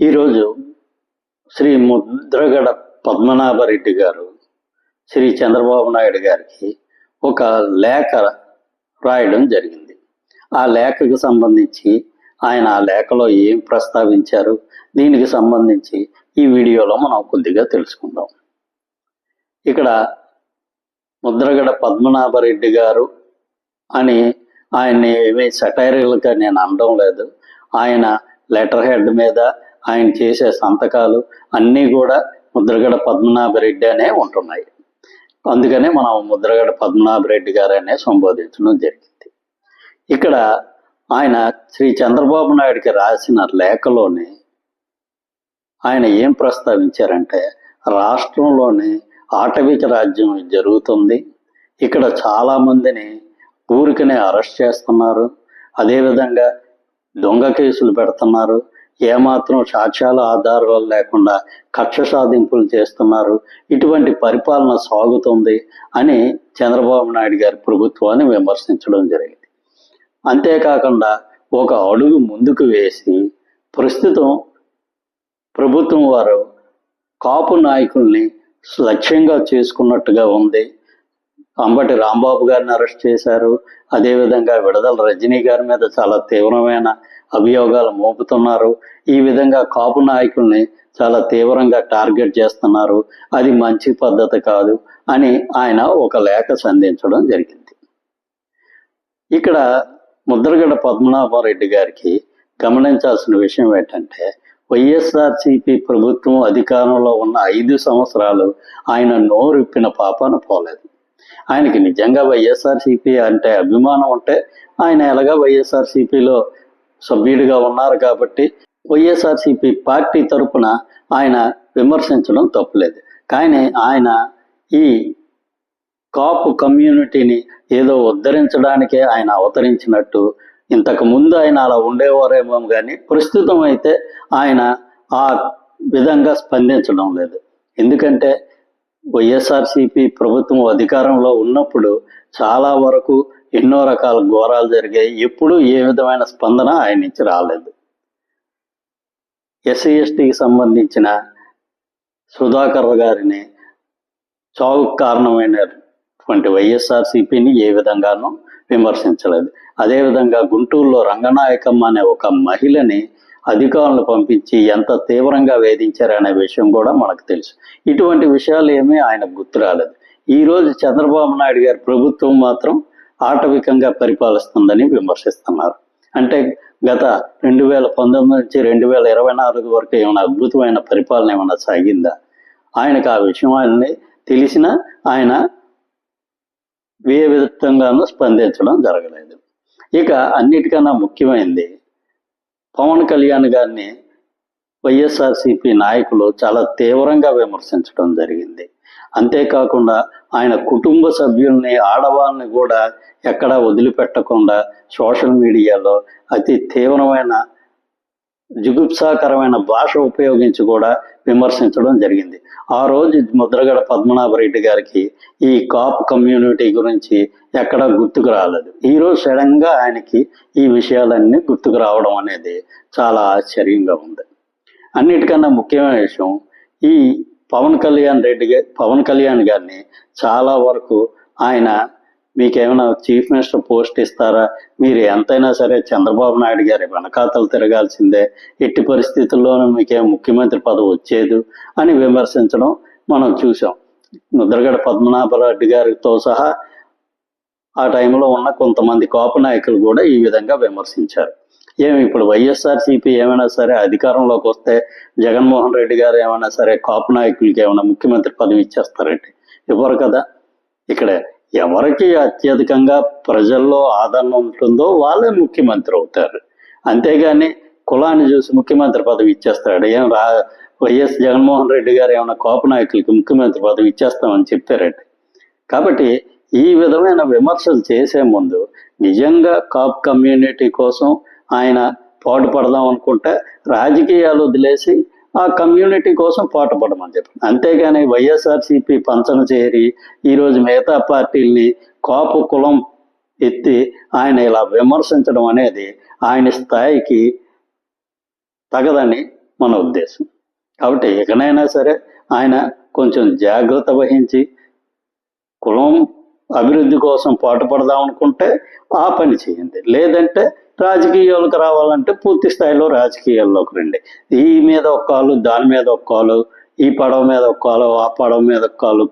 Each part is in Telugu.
ఈరోజు శ్రీ ముద్రగడ పద్మనాభరెడ్డి గారు శ్రీ చంద్రబాబు నాయుడు గారికి ఒక లేఖ రాయడం జరిగింది. ఆ లేఖకు సంబంధించి ఆయన ఆ లేఖలో ఏం ప్రస్తావించారు దీనికి సంబంధించి ఈ వీడియోలో మనం కొద్దిగా తెలుసుకుందాం. ఇక్కడ ముద్రగడ పద్మనాభరెడ్డి గారు అని ఆయన్ని ఏమీ సటైరల్గా నేను అనడం లేదు. ఆయన లెటర్ హెడ్ మీద ఆయన చేసే సంతకాలు అన్నీ కూడా ముద్రగడ పద్మనాభరెడ్డి అనే ఉంటున్నాయి. అందుకనే మనం ముద్రగడ పద్మనాభరెడ్డి గారనే సంబోధించడం జరిగింది. ఇక్కడ ఆయన శ్రీ చంద్రబాబు నాయుడికి రాసిన లేఖలోనే ఆయన ఏం ప్రస్తావించారంటే రాష్ట్రంలోని ఆటవిక రాజ్యం జరుగుతుంది. ఇక్కడ చాలామందిని ఊరికనే అరెస్ట్ చేస్తున్నారు. అదేవిధంగా దొంగ కేసులు పెడుతున్నారు. ఏమాత్రం సాక్ష్యాల ఆధారాలు లేకుండా కక్ష సాధింపులు చేస్తున్నారు. ఇటువంటి పరిపాలన సాగుతుంది అని చంద్రబాబు నాయుడు గారి ప్రభుత్వాన్ని విమర్శించడం జరిగింది. అంతేకాకుండా ఒక అడుగు ముందుకు వేసి ప్రస్తుతం ప్రభుత్వం వారు కాపు నాయకుల్ని లక్ష్యంగా చేసుకున్నట్టుగా ఉంది. అంబటి రాంబాబు గారిని అరెస్ట్ చేశారు. అదేవిధంగా విడుదల రజనీ గారి మీద చాలా తీవ్రమైన అభియోగాలు మోపుతున్నారు. ఈ విధంగా కాపు నాయకుల్ని చాలా తీవ్రంగా టార్గెట్ చేస్తున్నారు. అది మంచి పద్ధతి కాదు అని ఆయన ఒక లేఖ సంధించడం జరిగింది. ఇక్కడ ముద్రగడ పద్మనాభరెడ్డి గారికి గమనించాల్సిన విషయం ఏంటంటే వైఎస్ఆర్సిపి ప్రభుత్వం అధికారంలో ఉన్న ఐదు సంవత్సరాలు ఆయన నోరిప్పిన పాపాన పోలేదు. ఆయనకి నిజంగా వైఎస్ఆర్సిపి అంటే అభిమానం ఉంటే ఆయన ఎలాగా వైఎస్ఆర్సిపిలో సభ్యుడిగా ఉన్నారు కాబట్టి వైఎస్ఆర్సిపి పార్టీ తరపున ఆయన విమర్శించడం తప్పులేదు. కానీ ఆయన ఈ కాపు కమ్యూనిటీని ఏదో ఉద్ధరించడానికే ఆయన అవతరించినట్టు ఇంతకు ముందు ఆయన అలా ఉండేవారేమో కానీ ప్రస్తుతం అయితే ఆయన ఆ విధంగా స్పందించడం లేదు. ఎందుకంటే వైఎస్ఆర్సిపి ప్రభుత్వం అధికారంలో ఉన్నప్పుడు చాలా వరకు ఎన్నో రకాల ఘోరాలు జరిగాయి. ఎప్పుడూ ఏ విధమైన స్పందన ఆయన నుంచి రాలేదు. ఎస్సీ ఎస్టీకి సంబంధించిన సుధాకర్ గారిని చావుకు కారణమైనటువంటి వైఎస్ఆర్సిపిని ఏ విధంగానూ విమర్శించలేదు. అదేవిధంగా గుంటూరులో రంగనాయకమ్మ అనే ఒక మహిళని అధికారులు పంపించి ఎంత తీవ్రంగా వేధించారనే విషయం కూడా మనకు తెలుసు. ఇటువంటి విషయాలు ఏమీ ఆయనకు గుర్తు రాలేదు. ఈ రోజు చంద్రబాబు నాయుడు గారి ప్రభుత్వం మాత్రం ఆటవికంగా పరిపాలిస్తుందని విమర్శిస్తున్నారు. అంటే గత రెండు వేల పంతొమ్మిది నుంచి రెండు వేల ఇరవై నాలుగు వరకు ఏమైనా అద్భుతమైన పరిపాలన ఏమైనా సాగిందా? ఆయనకు ఆ విషయం ఆయన్ని తెలిసినా ఆయన ఏ విధంగానూ స్పందించడం జరగలేదు. ఇక అన్నిటికన్నా ముఖ్యమైనది పవన్ కళ్యాణ్ గారిని వైఎస్ఆర్సిపి నాయకులు చాలా తీవ్రంగా విమర్శించడం జరిగింది. అంతేకాకుండా ఆయన కుటుంబ సభ్యుల్ని ఆడవాళ్ళని కూడా ఎక్కడా వదిలిపెట్టకుండా సోషల్ మీడియాలో అతి తీవ్రమైన జుగుప్సాకరమైన భాష ఉపయోగించి కూడా విమర్శించడం జరిగింది. ఆ రోజు ముద్రగడ పద్మనాభరెడ్డి గారికి ఈ కాప్ కమ్యూనిటీ గురించి ఎక్కడా గుర్తుకు రాలేదు. ఈ రోజు సడన్గా ఆయనకి ఈ విషయాలన్నీ గుర్తుకు రావడం అనేది చాలా ఆశ్చర్యంగా ఉంది. అన్నిటికన్నా ముఖ్యమైన విషయం ఈ పవన్ కళ్యాణ్ రెడ్డి పవన్ కళ్యాణ్ గారిని చాలా వరకు ఆయన మీకేమైనా చీఫ్ మినిస్టర్ పోస్ట్ ఇస్తారా? మీరు ఎంతైనా సరే చంద్రబాబు నాయుడు గారి వెనకాతలు తిరగాల్సిందే. ఎట్టి పరిస్థితుల్లోనూ మీకేం ముఖ్యమంత్రి పదవి వచ్చేది అని విమర్శించడం మనం చూసాం ముద్రగడ పద్మనాభరెడ్డి గారితో సహా ఆ టైంలో ఉన్న కొంతమంది కోప నాయకులు కూడా ఈ విధంగా విమర్శించారు. ఏమి ఇప్పుడు వైఎస్ఆర్సీపీ ఏమైనా సరే అధికారంలోకి వస్తే జగన్మోహన్ రెడ్డి గారు ఏమైనా సరే కాపు నాయకులకి ఏమైనా ముఖ్యమంత్రి పదవి ఇచ్చేస్తారండి ఇవ్వరు కదా. ఇక్కడే ఎవరికి అత్యధికంగా ప్రజల్లో ఆదరణ ఉంటుందో వాళ్ళే ముఖ్యమంత్రి అవుతారు. అంతేగాని కులాన్ని చూసి ముఖ్యమంత్రి పదవి ఇచ్చేస్తాడు. ఏం రా వైఎస్ జగన్మోహన్ రెడ్డి గారు ఏమైనా కోప నాయకులకి ముఖ్యమంత్రి పదవి ఇచ్చేస్తామని చెప్పారండి కాబట్టి ఈ విధమైన విమర్శలు చేసే ముందు నిజంగా కాప్ కమ్యూనిటీ కోసం ఆయన పాటుపడదాం అనుకుంటే రాజకీయాలు వదిలేసి ఆ కమ్యూనిటీ కోసం పాటుపడమని చెప్పి అంతేగాని వైఎస్ఆర్సీపీ పంచన చేరి ఈరోజు మిగతా పార్టీల్ని కాపు కులం ఎత్తి ఆయన ఇలా విమర్శించడం అనేది ఆయన స్థాయికి తగదని మన ఉద్దేశం. కాబట్టి ఇకనైనా సరే ఆయన కొంచెం జాగ్రత్త వహించి కులం అభివృద్ధి కోసం పాటుపడదాం అనుకుంటే ఆ పని చేయండి. లేదంటే రాజకీయాలకు రావాలంటే పూర్తి స్థాయిలో రాజకీయాల్లోకి రండి. ఈ మీద ఒక కాలు దాని మీద ఒక కాలు ఈ పడవ మీద ఒక కాలు ఆ పడవ మీద ఒక కాలు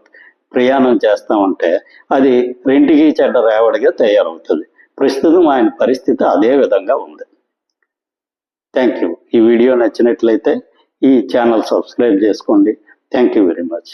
ప్రయాణం చేస్తామంటే అది రెంటికి చెడ్డ రేవడిగా తయారవుతుంది. ప్రస్తుతం ఆయన పరిస్థితి అదే విధంగా ఉంది. థ్యాంక్ యూ ఈ వీడియో నచ్చినట్లయితే ఈ ఛానల్ సబ్స్క్రైబ్ చేసుకోండి. Thank you very much